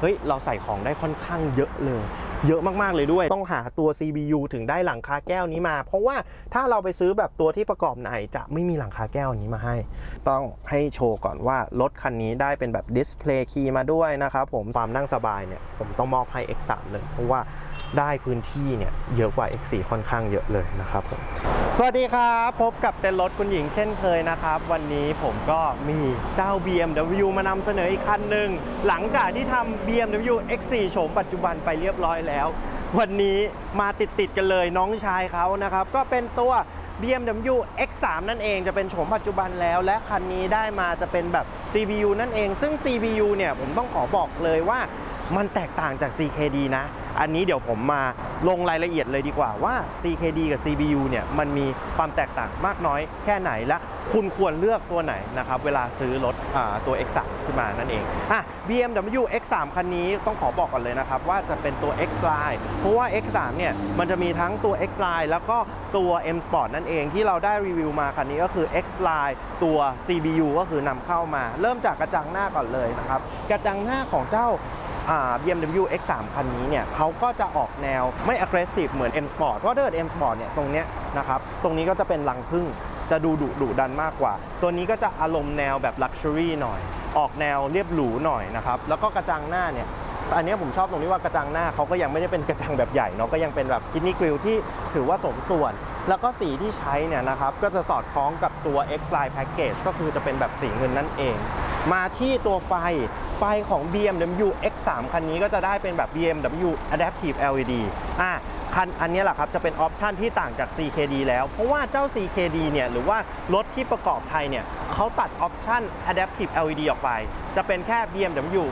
เฮ้ยเราใส่ของได้ค่อนข้างเยอะเลย เยอะมากๆเลยด้วย ต้องหาตัว CBU ถึงได้หลังคาแก้วนี้มา เพราะว่าถ้าเราไปซื้อแบบตัวที่ประกอบในจะไม่มีหลังคาแก้วนี้มาให้ ต้องให้โชว์ก่อนว่ารถคันนี้ได้เป็นแบบดิสเพลย์คีย์มาด้วยนะครับผมความนั่งสบายเนี่ยผมต้องมอบให้ X3 เลยเพราะว่า ได้พื้นที่เนี่ยเยอะกว่า X4 ค่อนข้างเยอะเลยนะครับผมสวัสดีครับ พบกับเต้นรถคุณหญิงเช่นเคยนะครับ วันนี้ผมก็มีเจ้า BMW มานำเสนออีกคันหนึ่งหลังจากที่ทำ BMW X4 โฉมปัจจุบันไปเรียบร้อยแล้ว วันนี้มาติดติดกันเลยน้องชายเขานะครับ ก็เป็นตัว BMW X3 นั่นเองจะเป็นโฉมปัจจุบันแล้ว และคันนี้ได้มาจะเป็นแบบ CBU นั่นเอง ซึ่ง CBU เนี่ยผมต้องขอบอกเลยว่า มันแตกต่างจาก CKD นะ อันนี้เดี๋ยวผมมาลงรายละเอียดเลยดีกว่าว่า CKD กับ CBU เนี่ยมันมีความแตกต่างมากน้อยแค่ไหนและคุณควรเลือกตัวไหนนะครับเวลาซื้อรถอตัว X3 ขึ้นมานั่นเองอะ BMW X3 คันนี้ต้องขอบอกก่อนเลยนะครับว่าจะเป็นตัว X Line เพราะว่า X3 เนี่ยมันจะมีทั้งตัว X Line แล้วก็ตัว M Sport นั่นเองที่เราได้รีวิวมาคันนี้ก็คือ X Line ตัว CBU ก็คือนำเข้ามา เริ่มจากกระจังหน้าก่อนเลยนะครับกระจังหน้าของเจ้า BMW X3 คันนี้เนี่ยเขาก็จะออกแนวไม่ aggressive เหมือน M Sport เพราะถ้าเกิด M Sport เนี่ยตรงเนี้ยนะครับตรงนี้ก็จะเป็นลังพึ่งจะดูดุดุดันมากกว่า ตัวนี้ก็จะอารมณ์แนวแบบ Luxury หน่อย ออกแนวเรียบหรูหน่อยนะครับแล้วก็กระจังหน้าเนี่ยอันนี้ผมชอบตรงที่ว่ากระจังหน้าเขาก็ยังไม่ได้เป็นกระจังแบบใหญ่เนาะก็ยังเป็นแบบกินนี่กริลที่ถือว่าสมส่วน แล้วก็สีที่ใช้เนี่ยนะครับก็จะสอดคล้องกับตัว X Line Package ก็คือจะเป็นแบบสีเงินนั่นเอง มาที่ตัวไฟไฟของ BMW X3 คันนี้ก็จะได้เป็นแบบ BMW Adaptive LED อะคันอันนี้แหละครับจะเป็นออปชันที่ต่างจาก CKD แล้ว เพราะว่าเจ้า CKD เนี่ยหรือว่ารถที่ประกอบไทยเนี่ยเขาตัดออปชัน Adaptive LED ออกไป จะเป็นแค่ BMW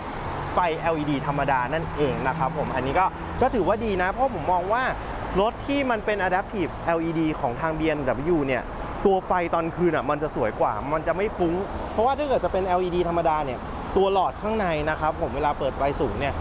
ไฟ LED ธรรมดานั่นเองนะครับผมอันนี้ก็ก็ถือว่าดีนะ เพราะผมมองว่ารถที่มันเป็น Adaptive LED ของทาง BMW เนี่ยตัวไฟตอนคืนอะมันจะสวยกว่า มันจะไม่ฟุ้ง เพราะว่าถ้าเกิดจะเป็น LED ธรรมดาเนี่ยตัวหลอดข้างในนะครับผมเวลาเปิดไฟสูงเนี่ย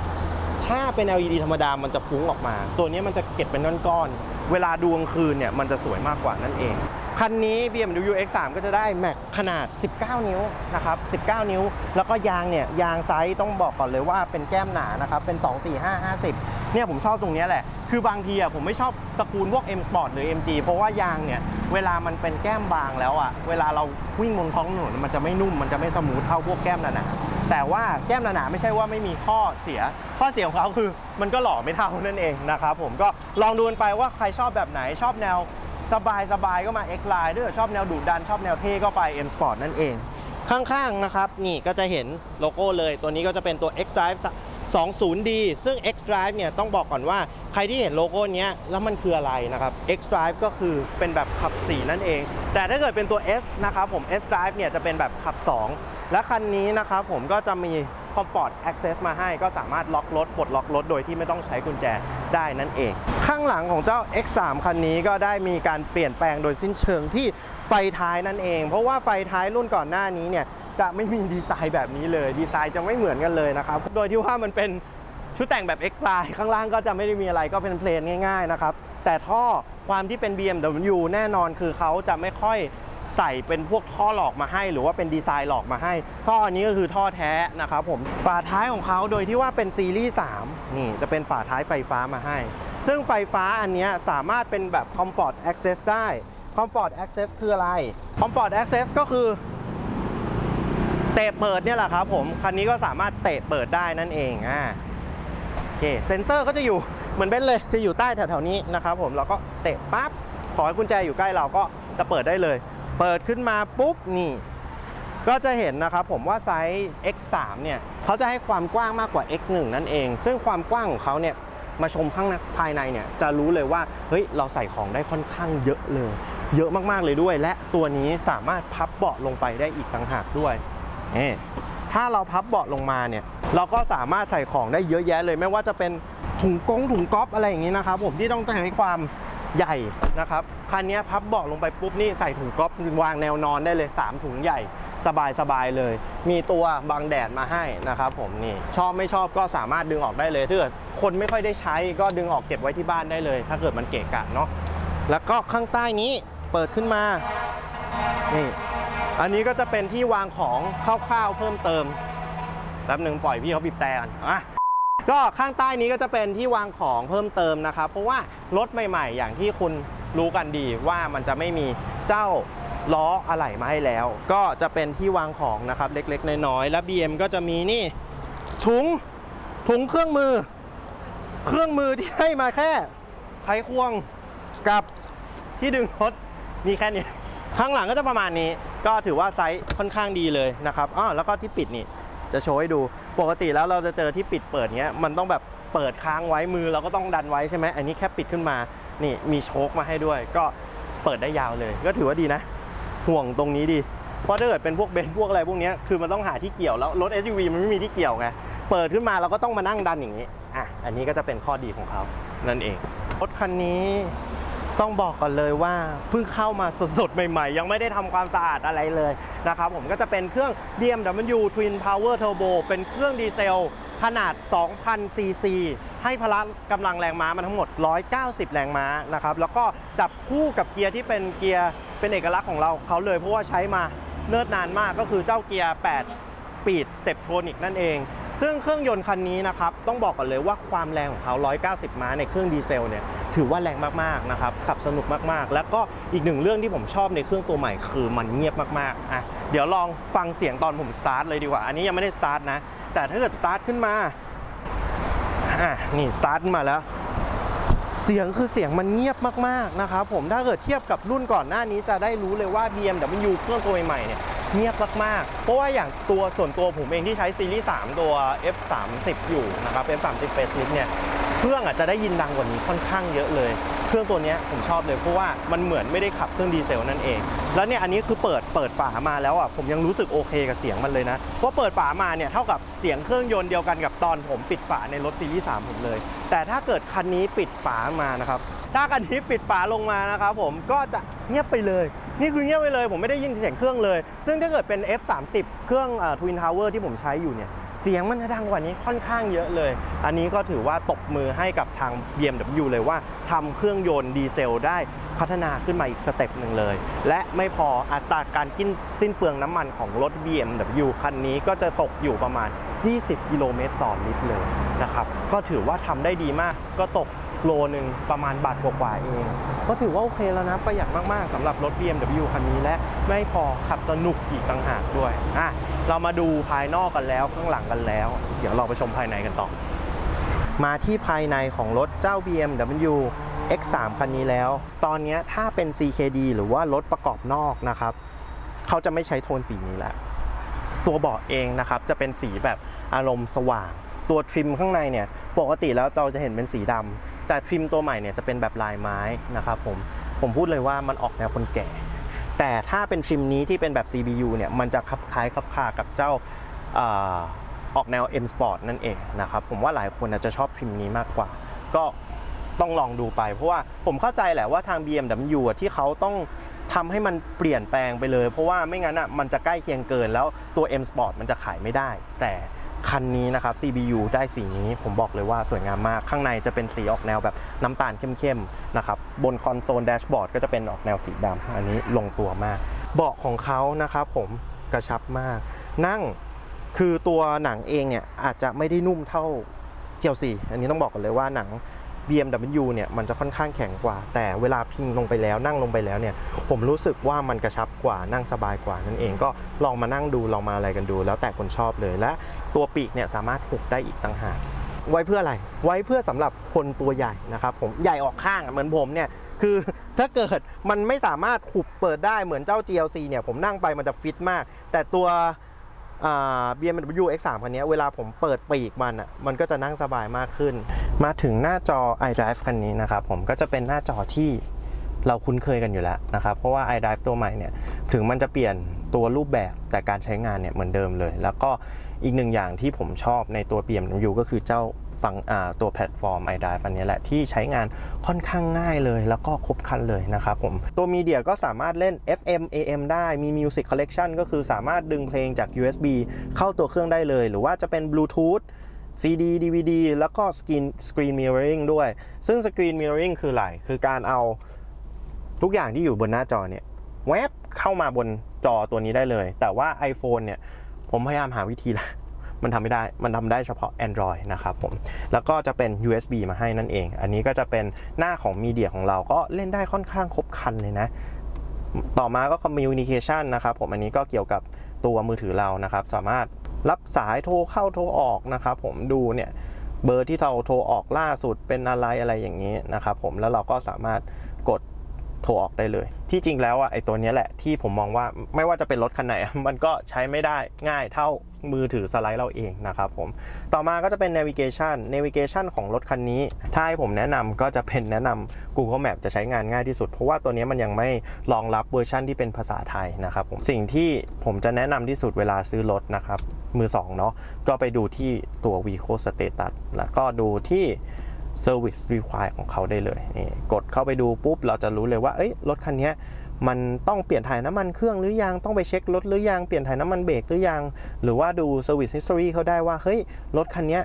ถ้าเป็น LED ธรรมดามันจะฟุ้งออกมา ตัวนี้มันจะเก็บเป็นก้อนๆเวลาดูกลางคืนเนี่ยมันจะสวยมากกว่านั่นเองคันนี้ BMW X3 ก็จะได้แม็กขนาด 19 นิ้วนะครับ 19 นิ้ว แล้วก็ยางเนี่ย ยางไซส์ต้องบอกก่อนเลยว่าเป็นแก้มหนานะครับ เป็น 2 4 5 50 เนี่ยผมชอบตรงนี้แหละ คือบางทีอะผมไม่ชอบตระกูลพวก M Sport หรือ MG เพราะว่ายางเนี่ย เวลามันเป็นแก้มบางแล้วอะเวลาเราวิ่งบนท้องถนนมันจะไม่นุ่มมันจะไม่สมูทเท่าพวกแก้มหนาๆแต่ว่าแก้มหนาๆไม่ใช่ว่าไม่มีข้อเสีย ข้อเสียของเขาคือ มันก็หล่อไม่เท่านั่นเองนะครับผมก็ลองดูกันไปว่าใครชอบแบบไหนชอบแนวสบายสบายๆก็มา X Line ด้วยชอบแนวดุดันชอบแนวเท่ก็ไป M Sport นั่นเอง ข้างๆนะครับ นี่ก็จะเห็นโลโก้เลยตัวนี้ก็จะเป็นตัว X Drive 20D ซึ่ง X Drive เนี่ยต้องบอกก่อนว่าใครที่เห็นโลโก้นี้แล้วมันคืออะไรนะครับ X Drive ก็คือเป็นแบบขับ 4 นั่นเอง แต่ถ้าเกิดเป็นตัว S นะครับผม S Drive เนี่ยจะเป็นแบบขับ 2 และคันนี้นะครับผมก็จะมี Comfort Access มาให้ก็สามารถล็อกรถปลดล็อกรถโดยที่ไม่ต้องใช้กุญแจได้นั่นเอง ข้างหลังของเจ้า X3 คันนี้ก็ได้มีการเปลี่ยนแปลงโดยสิ้นเชิงที่ไฟท้ายนั่นเอง เพราะว่าไฟท้ายรุ่นก่อนหน้านี้เนี่ย จะไม่มีดีไซน์แบบนี้เลย ดีไซน์จะไม่เหมือนกันเลยนะครับ โดยที่ว่ามันเป็นชุดแต่งแบบ X Line ข้างล่างก็จะไม่ได้มีอะไรก็เป็นเพลนง่ายๆนะครับ แต่ท่อความที่เป็น BMW แน่นอนคือเขาจะไม่ค่อยใส่เป็นพวกท่อหลอกมาให้ หรือว่าเป็นดีไซน์หลอกมาให้ ท่ออันนี้ก็คือท่อแท้นะครับผมฝาท้ายของเขาโดยที่ว่าเป็นซีรีส์3นี่จะเป็นฝาท้ายไฟฟ้ามาให้ ซึ่งไฟฟ้าอันนี้สามารถเป็นแบบ Comfort Access ได้ Comfort Access คืออะไร Comfort Access ก็คือ เตะเปิดเนี่ยแหละครับผมคันนี้ก็สามารถเตะเปิดได้นั่นเองอ่าโอเคเซ็นเซอร์ก็จะอยู่เหมือนเบนเลยจะอยู่ใต้แถวๆนี้นะครับผมเราก็เตะปั๊บขอให้กุญแจอยู่ใกล้เราก็จะเปิดได้เลย เปิดขึ้นมาปุ๊บนี่ ก็จะเห็นนะครับผมว่าไซส์ X3 เนี่ยเขาจะให้ความกว้างมากกว่า X1 นั่นเอง ซึ่งความกว้างของเขาเนี่ยมาชมข้างภายในเนี่ยจะรู้เลยว่าเฮ้ยเราใส่ของได้ค่อนข้างเยอะเลย เยอะมากๆเลยด้วย และตัวนี้สามารถพับเบาะลงไปได้อีกต่างหากด้วย ถ้าเราพับเบาะลงมาเนี่ยเราก็สามารถใส่ของได้เยอะแยะเลย ไม่ว่าจะเป็นถุงกงถุงก๊อฟอะไรอย่างนี้นะครับผมที่ต้องใช้ความใหญ่นะครับคันนี้พับเบาะลงไปปุ๊บนี่ใส่ถุงก๊อฟวางแนวนอนได้เลย 3 ถุงใหญ่สบายสบายเลย มีตัวบังแดดมาให้นะครับผมนี่ชอบไม่ชอบก็สามารถดึงออกได้เลยถ้าเกิดคนไม่ค่อยได้ใช้ก็ดึงออกเก็บไว้ที่บ้านได้เลย ถ้าเกิดมันเกะกะเนาะแล้วก็ข้างใต้นี้เปิดขึ้นมานี่ อันนี้ก็จะเป็นที่วางของคร่าวๆเพิ่มเติมแป๊บหนึ่งปล่อยพี่เขาบีบแต่ก่อนอะก็ข้างใต้นี้ก็จะเป็นที่วางของเพิ่มเติมนะครับ เพราะว่ารถใหม่ ๆ อย่างที่คุณรู้กันดีว่ามันจะไม่มีเจ้าล้ออะไหล่มาให้แล้ว ก็จะเป็นที่วางของนะครับเล็กๆ น้อยๆแล้ว BM ก็จะมีนี่ถุงถุงเครื่องมือ เครื่องมือที่ให้มาแค่ไขควงกับที่ดึงรถมีแค่นี้ ข้างหลังก็จะประมาณนี้ ก็ถือว่าไซส์ค่อนข้างดีเลยนะครับอ้อแล้วก็ที่ปิดนี่จะโชว์ให้ดู ปกติแล้วเราจะเจอที่ปิดเปิดเงี้ยมันต้องแบบเปิดค้างไว้มือเราก็ต้องดันไว้ใช่ไหมอันนี้แค่ปิดขึ้นมา นี่มีโชคมาให้ด้วย ก็เปิดได้ยาวเลย ก็ถือว่าดีนะ ห่วงตรงนี้ดี เพราะถ้าเกิดเป็นพวกเบนซ์พวกอะไรพวกนี้คือมันต้องหาที่เกี่ยวแล้วรถ SUV มันไม่มีที่เกี่ยวไง เปิดขึ้นมาเราก็ต้องมานั่งดันอย่างนี้ อะ อันนี้ก็จะเป็นข้อดีของเขา นั่นเอง รถคันนี้ ต้องบอกก่อนเลยว่าเพิ่งเข้ามาสดๆ ใหม่ๆ ยังไม่ได้ทำความสะอาดอะไรเลยนะครับผมก็จะเป็นเครื่อง BMW Twin Power Turbo เป็นเครื่องดีเซลขนาด 2,000 ซีซี ให้พละกำลังแรงม้ามันทั้งหมด 190 แรงม้านะครับ แล้วก็จับคู่กับเกียร์ที่เป็นเกียร์เป็นเอกลักษณ์ของเราเขาเลยเพราะว่าใช้มาเนิ่นนานมากก็คือเจ้าเกียร์ 8 Speed Steptronic นั่นเอง ซึ่งเครื่องยนต์คันนี้นะครับต้องบอกก่อนเลยว่าความแรงของเขา 190 ม้าในเครื่องดีเซลเนี่ยถือว่าแรงมากๆนะครับขับสนุกมากๆ แล้วก็อีกหนึ่งเรื่องที่ผมชอบในเครื่องตัวใหม่คือมันเงียบมากๆอะเดี๋ยวลองฟังเสียงตอนผมสตาร์ทเลยดีกว่า อันนี้ยังไม่ได้สตาร์ทนะ แต่ถ้าเกิดสตาร์ทขึ้นมาอะนี่สตาร์ทมาแล้ว เสียงคือเสียงมันเงียบมากๆนะครับผมถ้าเกิดเทียบกับรุ่นก่อนหน้านี้จะได้รู้เลยว่า BMW เครื่องตัวใหม่ๆเนี่ย เงียบมากๆ เพราะว่าอย่างตัวส่วนตัวผมเองที่ใช้ซีรีส์3ตัว F30 อยู่นะครับ F30 Facelift เนี่ยเครื่องอาจจะได้ยินดังกว่านี้ค่อนข้างเยอะเลย เครื่องตัวนี้ผมชอบเลยเพราะว่ามันเหมือนไม่ได้ขับเครื่องดีเซลนั่นเอง แล้วเนี่ยอันนี้คือเปิดเปิดฝามาแล้วอะผมยังรู้สึกโอเคกับเสียงมันเลยนะเพราะเปิดฝามาเนี่ยเท่ากับเสียงเครื่องยนต์เดียวกันกับตอนผมปิดฝาในรถซีรีส์3ผมเลย แต่ถ้าเกิดคันนี้ปิดฝามานะครับถ้าคันนี้ปิดฝาลงมานะครับผมก็จะเงียบไปเลย นี่คือเงียบไปเลยผมไม่ได้ยินเสียงเครื่องเลย ซึ่งถ้าเกิดเป็น F30 เครื่องทวินทาวเวอร์ที่ผมใช้อยู่เนี่ยเสียงมันจะดังกว่านี้ค่อนข้างเยอะเลย อันนี้ก็ถือว่าตบมือให้กับทาง BMW เลยว่าทำเครื่องยนต์ดีเซลได้พัฒนาขึ้นมาอีกสเต็ปหนึ่งเลย และไม่พออัตราการกินสิ้นเปลืองน้ำมันของรถ BMW คันนี้ก็จะตกอยู่ประมาณ 20 กิโลเมตรต่อลิตรเลยนะครับ ก็ถือว่าทำได้ดีมากก็ตก โลหนึ่งประมาณบาทกว่าๆเอง ก็ถือว่าโอเคแล้วนะประหยัดมาก ๆสำหรับรถ BMW คันนี้และไม่พอขับสนุกอีกต่างหากด้วยอะเรามาดูภายนอกกันแล้วข้างหลังกันแล้ว เดี๋ยวเราไปชมภายในกันต่อ มาที่ภายในของรถเจ้า BMW X3 คันนี้แล้ว ตอนนี้ถ้าเป็น CKD หรือว่ารถประกอบนอกนะครับเขาจะไม่ใช้โทนสีนี้แล้วตัวเบาะเองนะครับจะเป็นสีแบบอารมณ์สว่าง ตัวทริมข้างในเนี่ยปกติแล้วเราจะเห็นเป็นสีดำ แต่ทริมตัวใหม่เนี่ยจะเป็นแบบลายไม้นะครับผมผมพูดเลยว่ามันออกแนวคนแก่ แต่ถ้าเป็นทริมนี้ที่เป็นแบบ CBU เนี่ยมันจะคลับคล้ายคลับคากับเจ้าออกแนว M Sport นั่นเองนะครับผมว่าหลายคนอาจจะชอบทริมนี้มากกว่า ก็ต้องลองดูไป เพราะว่าผมเข้าใจแหละว่าทาง BMW ที่เขาต้องทำให้มันเปลี่ยนแปลงไปเลย เพราะว่าไม่งั้นอะมันจะใกล้เคียงเกินแล้วตัว M Sport มันจะขายไม่ได้ แต่ คันนี้นะครับ CBU ได้สีนี้ผมบอกเลยว่าสวยงามมาก ข้างในจะเป็นสีออกแนวแบบน้ำตาลเข้มๆนะครับบนคอนโซลแดชบอร์ดก็จะเป็นออกแนวสีดำอันนี้ลงตัวมาก เบาะของเขานะครับผมกระชับมาก นั่งคือตัวหนังเองเนี่ยอาจจะไม่ได้นุ่มเท่า GLC อันนี้ต้องบอกกันเลยว่าหนัง BMW เนี่ยมันจะค่อนข้างแข็งกว่า แต่เวลาพิงลงไปแล้วนั่งลงไปแล้วเนี่ยผมรู้สึกว่ามันกระชับกว่านั่งสบายกว่านั่นเองก็ลองมานั่งดูลองมาอะไรกันดู แล้วแต่คนชอบเลยและ ตัวปีกเนี่ยสามารถหุกได้อีกต่างหากไว้เพื่ออะไร ไว้เพื่อสำหรับคนตัวใหญ่นะครับผม ใหญ่ออกข้างเหมือนผมเนี่ย คือถ้าเกิดมันไม่สามารถหุบเปิดได้เหมือนเจ้า GLC เนี่ย ผมนั่งไปมันจะฟิตมาก แต่ตัว BMW X3 คันนี้เวลาผมเปิดปีกมันอะ มันก็จะนั่งสบายมากขึ้น มาถึงหน้าจอ iDrive คันนี้นะครับผม ก็จะเป็นหน้าจอที่เราคุ้นเคยกันอยู่แล้วนะครับ เพราะว่า iDrive ตัวใหม่เนี่ย ถึงมันจะเปลี่ยนตัวรูปแบบแต่การใช้งานเนี่ยเหมือนเดิมเลย แล้วก็ อีกหนึ่งอย่างที่ผมชอบในตัว BMW ก็คือเจ้าฟังอ่าตัวแพลตฟอร์ม iDrive อันนี้แหละ ที่ใช้งานค่อนข้างง่ายเลย แล้วก็ครบครันเลยนะครับผม ตัวมีเดียก็สามารถเล่น FM AM ได้ มี Music Collection ก็คือสามารถดึงเพลงจาก USB เข้าตัวเครื่องได้เลย หรือว่าจะเป็น Bluetooth CD DVD แล้วก็ Screen Screen Mirroring ด้วย ซึ่ง Screen Mirroring คืออะไรคือการเอาทุกอย่างที่อยู่บนหน้าจอเนี่ยแวบเข้ามาบนจอตัวนี้ได้เลย แต่ว่า iPhone เนี่ย ผมพยายามหาวิธีละมันทำไม่ได้ มันทำได้เฉพาะ Android นะครับผม แล้วก็จะเป็น USB มาให้นั่นเอง อันนี้ก็จะเป็นหน้าของมีเดียของเราก็เล่นได้ค่อนข้างครบคันเลยนะ ต่อมาก็ communication นะครับผม อันนี้ก็เกี่ยวกับตัวมือถือเรานะครับ สามารถรับสายโทรเข้าโทรออกนะครับผม ดูเนี่ยเบอร์ที่เราโทรออกล่าสุดเป็นอะไรอะไรอย่างนี้นะครับผม แล้วเราก็สามารถกด โทรออกได้เลย ที่จริงแล้วอะไอตัวนี้แหละที่ผมมองว่าไม่ว่าจะเป็นรถคันไหน มันก็ใช้ไม่ได้ง่ายเท่ามือถือสไลด์เราเองนะครับผม ต่อมาก็จะเป็น navigation navigation ของรถคันนี้ ถ้าให้ผมแนะนำก็จะเป็นแนะนำ Google Map จะใช้งานง่ายที่สุด เพราะว่าตัวนี้มันยังไม่รองรับเวอร์ชันที่เป็นภาษาไทยนะครับผมสิ่งที่ผมจะแนะนำที่สุดเวลาซื้อรถนะครับมือสองเนาะก็ไปดูที่ตัว Vehicle Status แล้วก็ดูที่ Service Require ของเขาได้เลยนี่กดเข้าไปดูปุ๊บ เราจะรู้เลยว่าเอ้ยรถคันนี้มันต้องเปลี่ยนถ่ายน้ำมันเครื่องหรือยัง ต้องไปเช็ครถหรือยัง เปลี่ยนถ่ายน้ำมันเบรกหรือยัง หรือว่าดู Service History เขาได้ว่า เฮ้ย รถคันนี้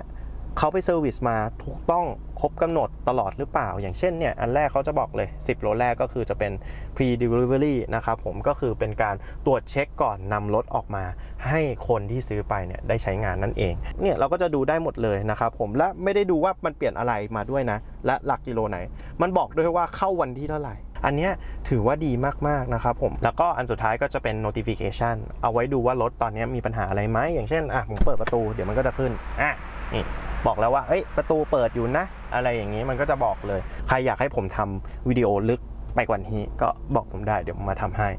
เขาไปเซอร์วิสมาถูกต้องครบกำหนดตลอดหรือเปล่า อย่างเช่นเนี่ย อันแรกเขาจะบอกเลย 10 โลแรกก็คือจะเป็น pre delivery นะครับผมก็คือเป็นการตรวจเช็คก่อนนำรถออกมา ให้คนที่ซื้อไปเนี่ยได้ใช้งานนั่นเอง เนี่ยเราก็จะดูได้หมดเลยนะครับผมและไม่ได้ดูว่ามันเปลี่ยนอะไรมาด้วยนะ และหลักกิโลไหน มันบอกด้วยว่าเข้าวันที่เท่าไหร่อันนี้ถือว่าดีมาก ๆ นะครับผม แล้วก็อันสุดท้ายก็จะเป็น notification เอาไว้ดูว่ารถตอนนี้มีปัญหาอะไรไหม อย่างเช่น อะ ผมเปิดประตู เดี๋ยวมันก็จะขึ้น อะ นี่ บอกแล้วว่าเอ้ยประตูเปิดอยู่นะ อะไรอย่างนี้มันก็จะบอกเลย ใครอยากให้ผมทำวิดีโอลึกไปกว่านี้ก็บอกผมได้เดี๋ยวผมมาทำให้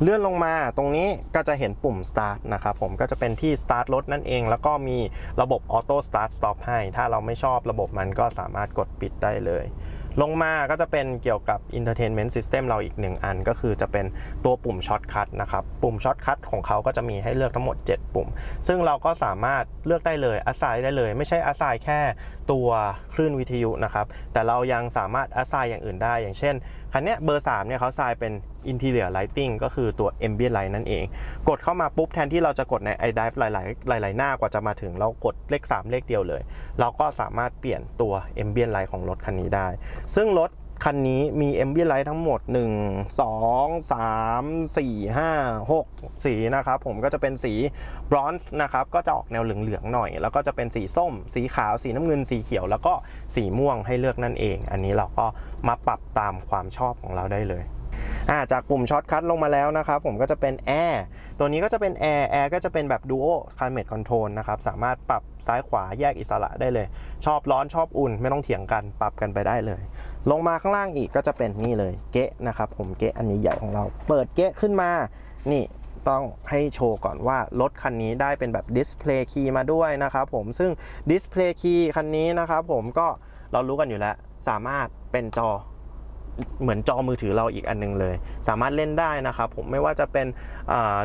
เลื่อนลงมาตรงนี้ก็จะเห็นปุ่ม start นะครับผมก็จะเป็นที่ start รถนั่นเอง แล้วก็มีระบบ auto start stop ให้ ถ้าเราไม่ชอบระบบมันก็สามารถกดปิดได้เลย ลงมาก็จะเป็นเกี่ยวกับ Entertainment System เราอีกหนึ่งอัน ก็คือจะเป็นตัวปุ่มช็อตคัทนะครับ ปุ่มช็อตคัทของเขาก็จะมีให้เลือกทั้งหมด 7 ปุ่ม ซึ่งเราก็สามารถเลือกได้เลยอาศัยได้เลย ไม่ใช่อาศัยแค่ตัวคลื่นวิทยุนะครับ แต่เรายังสามารถอาศัยอย่างอื่นได้ อย่างเช่น คันนี้เบอร์ 3 เนี่ยเขาทรายเป็น Interior Lighting ก็คือตัว Ambient Light นั่นเอง กดเข้ามาปุ๊บแทนที่เราจะกดใน iDrive หลาย ๆ หลาย ๆ หน้ากว่าจะมาถึงเรากดเลข 3 เลขเดียวเลย เราก็สามารถเปลี่ยนตัว Ambient Light ของรถคันนี้ได้ ซึ่งรถ คันนี้มี Ambient Light ทั้งหมด 1 2 3 4 5 6 สีนะครับ ผมก็จะเป็นสีบรอนซ์นะครับ ก็จะออกแนวเหลืองๆหน่อย แล้วก็จะเป็นสีส้ม สีขาว สีน้ำเงิน สีเขียว แล้วก็สีม่วงให้เลือกนั่นเอง อันนี้เราก็มาปรับตามความชอบของเราได้เลยาจากปุ่มช็อตคัทลงมาแล้วนะครับ ผมก็จะเป็นแอร์ตัวนี้ก็จะเป็นแอร์แอร์ก็จะเป็นแบบ Duo Climate Control นะครับ สามารถปรับซ้ายขวาแยกอิสระได้เลย ชอบร้อนชอบอุ่นไม่ต้องเถียงกันปรับกันไปได้เลย ลงมาข้างล่างอีกก็จะเป็นนี่เลยเกะนะครับ ผมเกะอันนี้ใหญ่ของเรา เปิดเกะขึ้นมา นี่ต้องให้โชว์ก่อนว่ารถคันนี้ได้เป็นแบบดิสเพลย์คีย์มาด้วยนะครับผมซึ่งดิสเพลย์คีย์คันนี้นะครับผมก็เรารู้กันอยู่แล้ว สามารถเป็นจอเหมือนจอมือถือเราอีกอันหนึงเลย สามารถเล่นได้นะครับผมไม่ว่าจะเป็น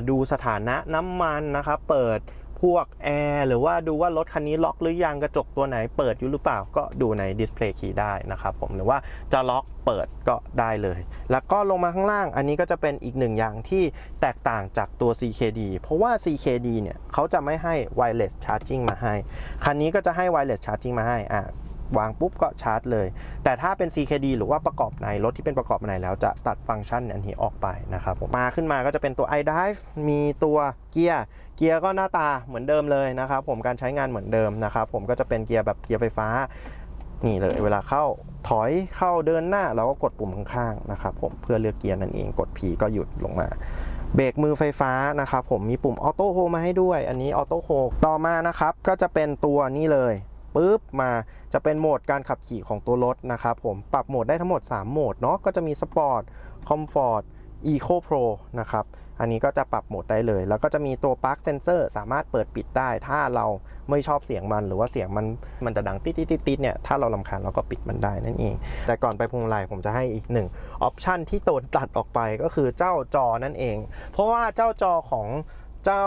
ดูสถานะน้ำมันนะครับเปิด พวกแอร์หรือว่าดูว่ารถคันนี้ล็อกหรือยังกระจกตัวไหนเปิดอยู่หรือเปล่าก็ดูในดิสเพลย์คีย์ได้นะครับผมหรือว่าจะล็อกเปิดก็ได้เลย แล้วก็ลงมาข้างล่างอันนี้ก็จะเป็นอีกหนึ่งอย่างที่แตกต่างจากตัว CKD เพราะว่า CKD เนี่ยเขาจะไม่ให้ wireless charging มาให้ คันนี้ก็จะให้ wireless charging มาให้อะ วางปุ๊บก็ชาร์จเลย แต่ถ้าเป็น CKD หรือว่าประกอบในรถที่เป็นประกอบในแล้วจะตัดฟังก์ชันอันนี้ออกไปนะครับผมมาขึ้นมาก็จะเป็นตัว iDrive มีตัวเกียร์เกียร์ก็หน้าตาเหมือนเดิมเลยนะครับผมการใช้งานเหมือนเดิมนะครับผมก็จะเป็นเกียร์แบบเกียร์ไฟฟ้านี่เลยเวลาเข้าถอยเข้าเดินหน้าเราก็กดปุ่มข้างๆนะครับผมเพื่อเลือกเกียร์นั่นเองกด P ก็หยุดลงมาเบรกมือไฟฟ้านะครับผมมีปุ่มออโต้โฮมาให้ด้วย อันนี้ออโต้โฮต่อมานะครับก็จะเป็นตัวนี้เลย ปุ๊บมาจะเป็นโหมดการขับขี่ของตัวรถนะครับผมปรับโหมดได้ทั้งหมด 3 โหมดเนาะก็จะมีสปอร์ตคอมฟอร์ตอีโคโปรนะครับอันนี้ก็จะปรับโหมดได้เลย แล้วก็จะมีตัวปลั๊กเซนเซอร์สามารถเปิดปิดได้ ถ้าเราไม่ชอบเสียงมัน หรือว่าเสียงมันมันจะดังติดติดติดติดเนี่ยถ้าเราลำคาญเราก็ปิดมันได้นั่นเอง แต่ก่อนไปพวงมาลัยผมจะให้อีกหนึ่งออปชันที่โดนตัดออกไปก็คือเจ้าจอนั่นเอง เพราะว่าเจ้าจอของ เจ้า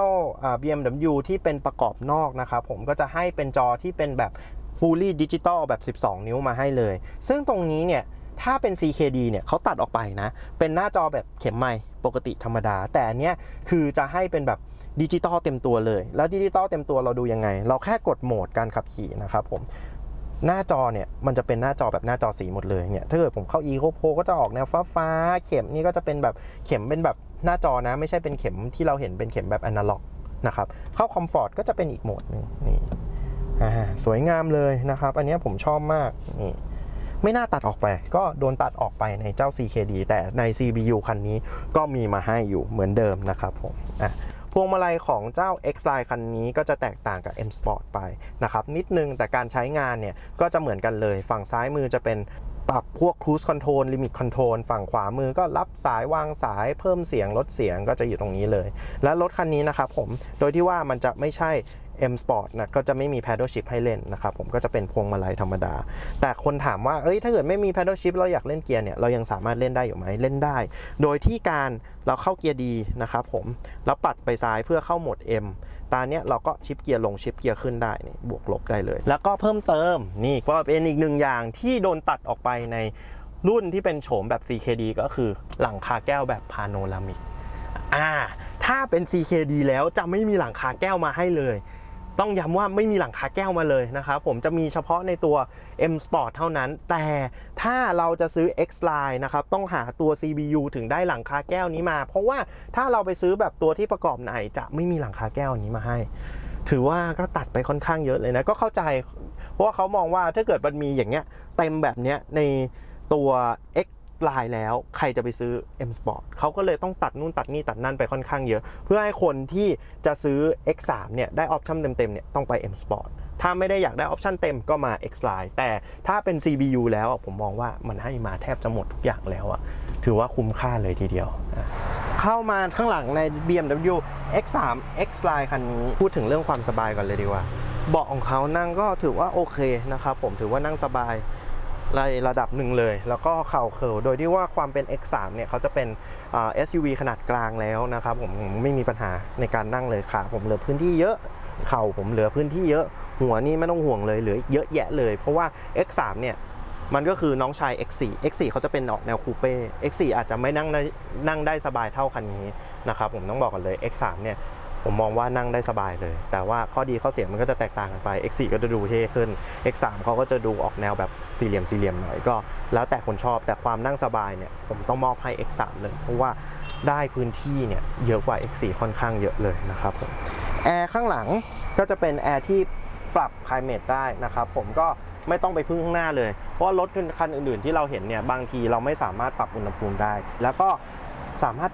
BMW ที่เป็นประกอบนอกนะครับผมก็จะให้เป็นจอที่เป็นแบบ fully digital แบบ 12 นิ้วมาให้เลย ซึ่งตรงนี้เนี่ยถ้าเป็น CKD เนี่ยเขาตัดออกไปนะ เป็นหน้าจอแบบเข็มไม้ปกติธรรมดา แต่อันเนี้ยคือจะให้เป็นแบบดิจิตอลเต็มตัวเลย แล้วดิจิตอลเต็มตัวเราดูยังไง เราแค่กดโหมดการขับขี่นะครับผม หน้าจอเนี่ยมันจะเป็นหน้าจอแบบหน้าจอสีหมดเลยเนี่ย ถ้าเกิดผมเข้า Eco Pro ก็จะออกแนวฟ้าฟ้าๆเข็มนี่ก็จะเป็นแบบเข็มเป็นแบบ หน้าจอนะไม่ใช่เป็นเข็มที่เราเห็นเป็นเข็มแบบอนาล็อกนะครับเข้าคอมฟอร์ตก็จะเป็นอีกโหมดหนึ่งนี่สวยงามเลยนะครับ อันนี้ผมชอบมากนี่ไม่น่าตัดออกไป ก็โดนตัดออกไปในเจ้า CKD แต่ใน CBU คันนี้ก็มีมาให้อยู่เหมือนเดิมนะครับผมอะพวงมาลัยของเจ้า X-Line คันนี้ก็จะแตกต่างกับ M Sport ไปนะครับนิดนึงแต่การใช้งานเนี่ยก็จะเหมือนกันเลย ฝั่งซ้ายมือจะเป็น ปรับพวก cruise control limit control ฝั่งขวามือก็รับสายวางสายเพิ่มเสียงลดเสียงก็จะอยู่ตรงนี้เลย และรถคันนี้นะครับผม โดยที่ว่ามันจะไม่ใช่ M Sport นะก็จะไม่มี paddle shift ให้เล่นนะครับผมก็จะเป็นพวงมาลัยธรรมดา แต่คนถามว่าเอ้ยถ้าเกิดไม่มี paddle shift เราอยากเล่นเกียร์เนี่ยเรายังสามารถเล่นได้อยู่ไหมเล่นได้ โดยที่การเราเข้าเกียร์ดีนะครับผมแล้วปัดไปซ้ายเพื่อเข้าโหมด M ตาเนี้ยเราก็ชิปเกียร์ลงชิปเกียร์ขึ้นได้นี่บวกลบได้เลย แล้วก็เพิ่มเติมนี่ก็เป็นอีกหนึ่งอย่างที่โดนตัดออกไปในรุ่นที่เป็นโฉมแบบ CKD ก็คือหลังคาแก้วแบบพาโนรามิก อ่า ถ้าเป็น CKD แล้วจะไม่มีหลังคาแก้วมาให้เลย ต้องย้ำว่าไม่มีหลังคาแก้วมาเลยนะครับผมจะมีเฉพาะในตัว M Sport เท่านั้น แต่ถ้าเราจะซื้อ X Line นะครับต้องหาตัว CBU ถึงได้หลังคาแก้วนี้มา เพราะว่าถ้าเราไปซื้อแบบตัวที่ประกอบไหนจะไม่มีหลังคาแก้วนี้มาให้ ถือว่าก็ตัดไปค่อนข้างเยอะเลยนะ ก็เข้าใจ เพราะว่าเขามองว่าถ้าเกิดมันมีอย่างเงี้ยเต็มแบบเนี้ยในตัว X Line แล้วใครจะไปซื้อ M Sport เขาก็เลยต้องตัดนู่นตัดนี่ตัดนั่นไปค่อนข้างเยอะ เพื่อให้คนที่จะซื้อ X3 เนี่ยได้ออปชั่นเต็มๆเนี่ยต้องไป M Sport ถ้าไม่ได้อยากได้ออปชั่นเต็มก็มา X Line แต่ถ้าเป็น CBU แล้วผมมองว่ามันให้มาแทบจะหมดทุกอย่างแล้วอะถือว่าคุ้มค่าเลยทีเดียว เข้ามาข้างหลังใน BMW X3 X Line คันนี้ พูดถึงเรื่องความสบายก่อนเลยดีกว่า เบาะของเขานั่งก็ถือว่าโอเคนะครับผมถือว่านั่งสบาย ในระดับหนึ่งเลย แล้วก็เข่าเคิลโดยที่ว่าความเป็น X3 เนี่ยเขาจะเป็นอ่า SUV ขนาดกลางแล้วนะครับผมผมไม่มีปัญหาในการนั่งเลยค่ะ ผมเหลือพื้นที่เยอะเข่าผมเหลือพื้นที่เยอะหัวนี่ไม่ต้องห่วงเลยเหลือเยอะแยะเลย เพราะว่า X3 เนี่ยมันก็คือน้องชาย X4 X4 เขาจะเป็นออกแนวคูเป้ X4 อาจจะไม่นั่งได้นั่งได้สบายเท่าคันนี้นะครับผมต้องบอกกันเลย X3 เนี่ย ผมมองว่านั่งได้สบายเลย แต่ว่าข้อดีข้อเสียมันก็จะแตกต่างกันไป X4 ก็จะดูเท่ขึ้น X3 เขาก็จะดูออกแนวแบบสี่เหลี่ยมสี่เหลี่ยมหน่อยก็แล้วแต่คนชอบแต่ความนั่งสบายเนี่ยผมต้องมอบให้ X3 เลยเพราะว่าได้พื้นที่เนี่ยเยอะกว่า X4 ค่อนข้างเยอะเลยนะครับผมแอร์ข้างหลังก็จะเป็นแอร์ที่ปรับ climate ได้นะครับผมก็ไม่ต้องไปพึ่งข้างหน้าเลย เพราะว่ารถคันอื่นๆที่เราเห็นเนี่ยบางทีเราไม่สามารถปรับอุณหภูมิได้ แล้วก็สามารถ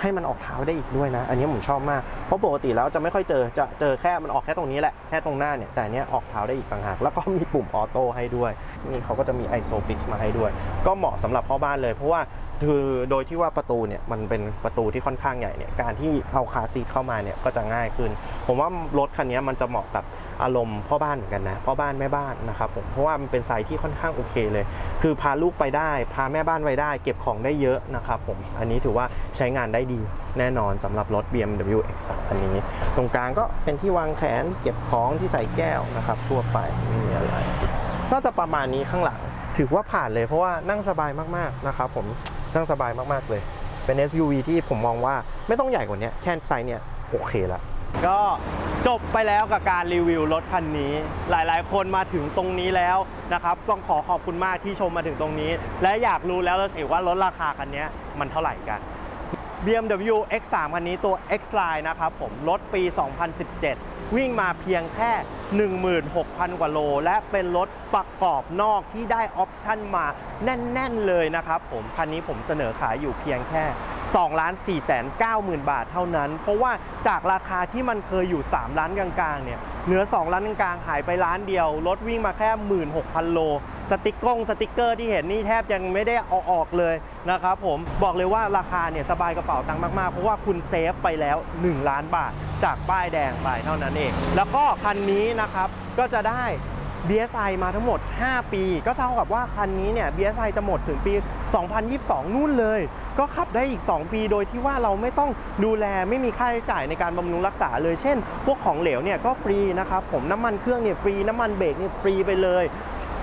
ให้มันออกเท้าได้อีกด้วยนะ อันนี้ผมชอบมาก เพราะปกติแล้วจะไม่ค่อยเจอ จะเจอแค่มันออกแค่ตรงนี้แหละ แค่ตรงหน้าเนี่ย แต่อันเนี้ยออกเท้าได้อีกต่างหาก แล้วก็มีปุ่มออโต้ให้ด้วย นี่เขาก็จะมีไอโซฟิกมาให้ด้วย ก็เหมาะสำหรับพ่อบ้านเลย เพราะว่า คือโดยที่ว่าประตูเนี่ยมันเป็นประตูที่ค่อนข้างใหญ่เนี่ยการที่เอาคาร์ซีทเข้ามาเนี่ยก็จะง่ายขึ้น ผมว่ารถคันนี้มันจะเหมาะกับอารมณ์พ่อบ้านเหมือนกันนะพ่อบ้านแม่บ้านนะครับผมเพราะว่ามันเป็นไซส์ที่ค่อนข้างโอเคเลย คือพาลูกไปได้ พาแม่บ้านไปได้ เก็บของได้เยอะนะครับผมอันนี้ถือว่าใช้งานได้ดีแน่นอนสำหรับรถ BMW X3 อันนี้ ตรงกลางก็เป็นที่วางแขนที่เก็บของที่ใส่แก้วนะครับทั่วไปไม่มีอะไรก็จะประมาณนี้ข้างหลังถือว่าผ่านเลยเพราะว่านั่งสบายมากๆนะครับผม นั่งสบายมากๆเลย เป็น SUV ที่ผมมองว่าไม่ต้องใหญ่กว่านี้แค่ไซส์เนี่ยโอเคละก็จบไปแล้วกับการรีวิวรถคันนี้ หลายๆ คนมาถึงตรงนี้แล้วนะครับ ต้องขอขอบคุณมากที่ชมมาถึงตรงนี้ และอยากรู้แล้วสิว่ารถราคาคันนี้มันเท่าไหร่กัน BMW X3 คันนี้ตัว X Line นะครับผมรถปี 2017 วิ่งมาเพียงแค่ 16,000 กว่าโล และเป็นรถประกอบนอกที่ได้ออปชั่นมาแน่น ๆ เลยนะครับผมคันนี้ผมเสนอขายอยู่เพียงแค่2ล้าน4แสน9หมื่นบาทเท่านั้น เพราะว่าจากราคาที่มันเคยอยู่ 3 ล้านกลางๆเนี่ยเหนือ 2 ล้านกลางๆหายไปล้านเดียว รถวิ่งมาแค่ 16,000 โล สติกกงสติกเกอร์ที่เห็นนี่แทบยังไม่ได้เอาออกเลยนะครับผมบอกเลยว่าราคาเนี่ยสบายกระเป๋าตังค์มาก ๆ เพราะว่าคุณเซฟไปแล้ว 1 ล้านบาทจากป้ายแดงไปเท่านั้นเอง แล้วก็คันนี้นะครับ ก็จะได้ BSI มาทั้งหมด 5 ปี ก็เท่ากับว่าคันนี้เนี่ย BSI จะหมดถึงปี 2022 นู่นเลย ก็ขับได้อีก 2 ปีโดยที่ว่าเราไม่ต้องดูแลไม่มีค่าใช้จ่ายในการบำรุงรักษาเลย เช่น พวกของเหลวเนี่ยก็ฟรีนะครับ ผมน้ำมันเครื่องเนี่ยฟรี น้ำมันเบรกเนี่ยฟรีไปเลย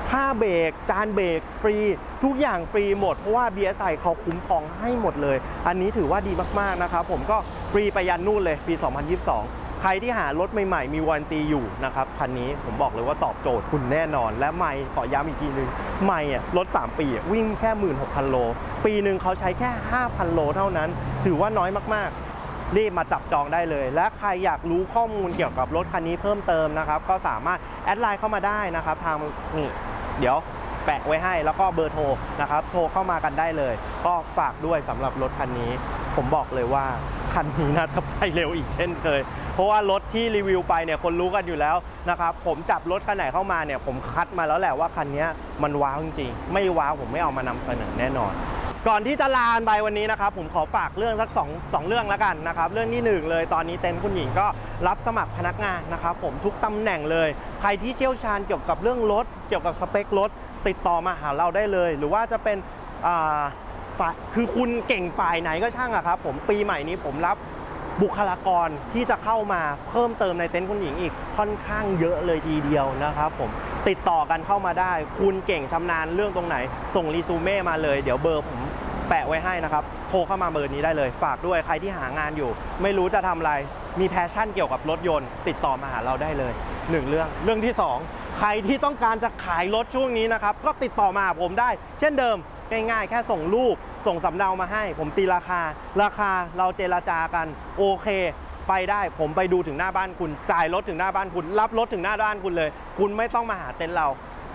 ผ้าเบรกจานเบรกฟรี ทุกอย่างฟรีหมด เพราะว่า BSI เขาคุ้มครองให้หมดเลย อันนี้ถือว่าดีมากๆนะครับผมก็ฟรีไปยันนู่นเลยปี 2022 รที่หารถใหม่ๆ มีวารันตีอยู่นะครับคันนี้ผมบอกเลยว่าตอบโจทย์คุณแน่นอน และไม่ขอย้ำอีกทีนึงไม่อะรถ 3 ปีวิ่งแค่ 16,000 โล ปีหนึ่งเขาใช้แค่ 5,000 โลเท่านั้น ถือว่าน้อยมากๆ รีบมาจับจองได้เลย และใครอยากรู้ข้อมูลเกี่ยวกับรถคันนี้เพิ่มเติมนะครับ ก็สามารถแอดไลน์เข้ามาได้นะครับทางนี่เดี๋ยวแปะไว้ให้แล้วก็เบอร์โทรนะครับ โทรเข้ามากันได้เลย ก็ฝากด้วยสำหรับรถคันนี้ ผมบอกเลยว่าคันนี้น่าจะไปเร็วอีกเช่นเคย เพราะว่ารถที่รีวิวไปเนี่ยคนรู้กันอยู่แล้วนะครับ ผมจับรถคันไหนเข้ามาเนี่ยผมคัดมาแล้วแหละว่าคันนี้มันว้าวจริงๆ ไม่ว้าวผมไม่เอามานำเสนอแน่นอน ก่อนที่จะลาไปวันนี้นะครับผมขอฝากเรื่องสัก2งเรื่องแล้วกันนะครับ เรื่องที่หนึ่งเลยตอนนี้เต็นท์คุณหญิงก็รับสมัครพนักงานนะครับ ผมทุกตำแหน่งเลย ใครที่เชี่ยวชาญเกี่ยวกับเรื่องรถเกี่ยวกับสเปครถติดต่อมาหาเราได้เลย หรือว่าจะเป็น ฝ่ายคือคุณเก่งฝ่ายไหนก็ช่างอะครับผมปีใหม่นี้ผมรับบุคลากรที่จะเข้ามาเพิ่มเติมในเต็นท์คุณหญิงอีกค่อนข้างเยอะเลยทีเดียวนะครับผมติดต่อกันเข้ามาได้ คุณเก่งชำนาญเรื่องตรงไหน ส่งรีซูเม่มาเลย เดี๋ยวเบอร์ผมแปะไว้ให้นะครับโทรเข้ามาเบอร์นี้ได้เลย ฝากด้วยใครที่หางานอยู่ ไม่รู้จะทำอะไรมีแพชชั่นเกี่ยวกับรถยนต์ ติดต่อมาหาเราได้เลยหนึ่งเรื่องเรื่องที่สองใครที่ต้องการจะขายรถช่วงนี้นะครับก็ติดต่อมาหาผมได้ เช่นเดิม ง่ายๆ แค่ส่งรูปส่งสำเนามาให้ ผมตีราคา ราคาเราเจราจากัน โอเค ไปได้ผมไปดูถึงหน้าบ้านคุณ จ่ายรถถึงหน้าบ้านคุณ รับรถถึงหน้าบ้านคุณเลย คุณไม่ต้องมาหาเต็นท์เรา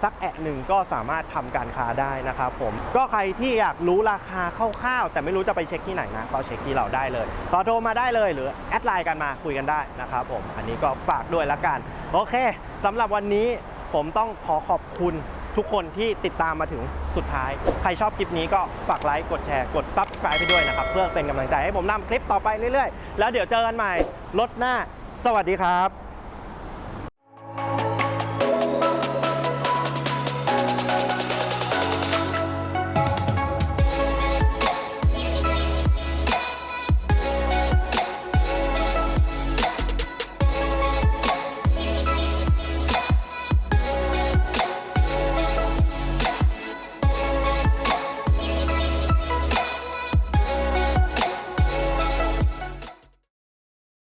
สักแอะหนึ่งก็สามารถทำการค้าได้นะครับผมก็ใครที่อยากรู้ราคาคร่าวๆแต่ไม่รู้จะไปเช็คที่ไหนนะก็เช็คที่เราได้เลยต่อโทรมาได้เลยหรือแอดไลน์กันมาคุยกันได้นะครับผมอันนี้ก็ฝากด้วยละกัน โอเคสำหรับวันนี้ผมต้องขอขอบคุณ ทุกคนที่ติดตามมาถึงสุดท้าย ใครชอบคลิปนี้ก็ฝากไลค์ กดแชร์ กด Subscribe ไปด้วยนะครับ เพื่อเป็นกำลังใจให้ผมนำคลิปต่อไปเรื่อยๆ แล้วเดี๋ยวเจอกันใหม่รถหน้า สวัสดีครับ